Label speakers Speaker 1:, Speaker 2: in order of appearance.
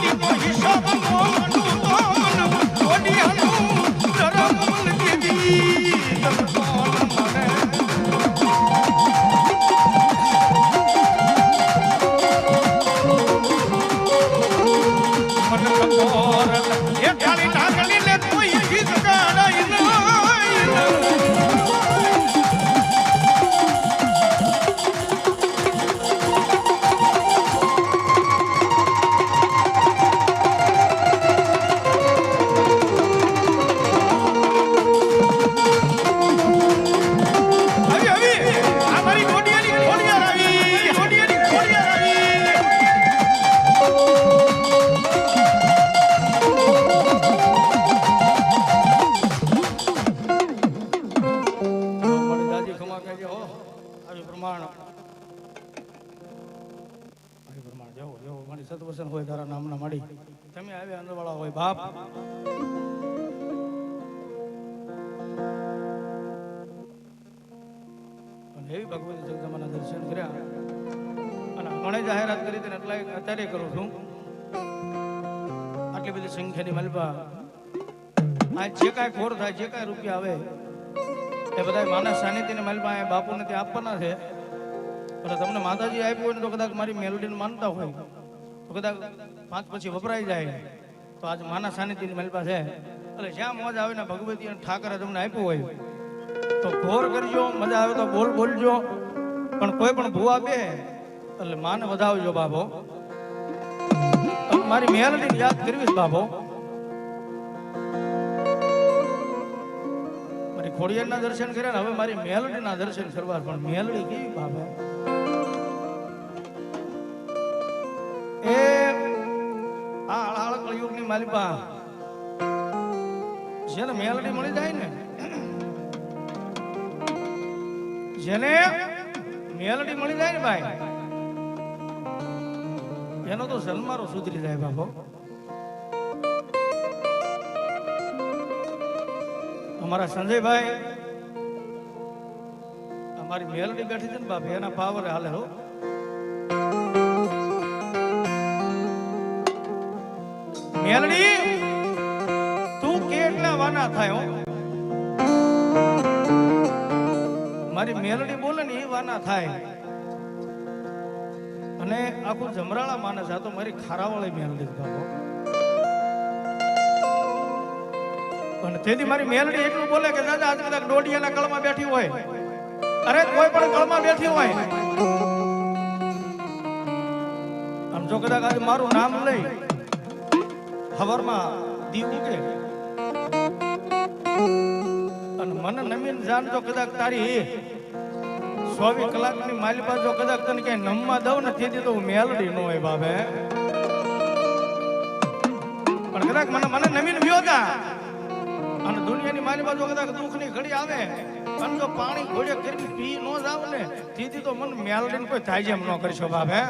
Speaker 1: Hollywood. સેવા કરજો હો, આવી પ્રમાણ. આવી હોય તારા નામના મળી તમે આવ્યા અંદરવાળા હોય, બાપ. એવી ભગવતી જગદમાના દર્શન કર્યા. અને ઘણે જાહેરાત કરી તેને એટલા અત્યારે કરું છું. આટલી બધી સંખ્યાની મલબા. આ જે કાંઈ ખોર થાય, જે કાંઈ રૂપિયા આવે એ બધા માના સાનિધ્યની મારી પાસે બાપુને ત્યાં આપવાના છે. અને તમને માતાજી આપ્યું હોય ને તો કદાચ મારી મેલોડીને માનતા હોય. તો કદાચ પાંચ પછી વપરાઈ જાય. તો આજ માના સાનિધ્યની મારી છે. એટલે જ્યાં મોજ આવે ને ભગવતી અને ઠાકરે તમને આપ્યું હોય, તો ઘોર કરજો, મજા આવે તો બોલ બોલજો. પણ કોઈ પણ ભૂવા બે, એટલે માન વધાવજો બાબો મારી મેલડીને યાદ કરવી બાબો ખોડિયારના દર્શન કર્યા ને, હવે મારી મેલડીના દર્શન કરવા, પણ મેલડી કેવી બાબા એ આ અળાળ કળયુગની માલિપા જેને મેલડી મળી જાય ને, જેને મેલડી મળી જાય ને ભાઈ, એનો તો જન્મારો સુધરી જાય બાપો. અમારા સંજયભાઈ, અમારી મેલડી બેઠી છે ને બાપી, એના પાવર હાલે હો. મેલડી, તું કેટલા વાના થાય હો? મારી મેલડી બોલે ને એ વાના થાય. અને આખું જમરાળા માને તો મારી ખારાવાળી મેલડી બાપો અને તેથી મારી મેલડી એટલું બોલે કે, દાદા, આજ કદાચ ડોડિયાના કળમાં બેઠી હોય. અરે, કોઈ પણ કળમાં બેઠી હોય. આમ જો કદાચ આજે મારું નામ લઈ હવરમાં દીવ ઉગે. અને મને નમીન જાન જો કદાચ તારી ચોવીસ કલાકની માલિપા જો કદાચ તને ક્યાંય નમવા દઉં ને તેથી તો હું મેલડી નો હોય બાબે પણ કદાચ મને મને નમીન વ્યો તા અને દુનિયાની મારી બાજુ કદાચ દુઃખની ઘડી આવે, અને જો પાણી ઘોડે કરી પી નો જાવ ને તેથી તો મન મેલડીને કોઈ થાય જેમ ન કરશો બાપ હે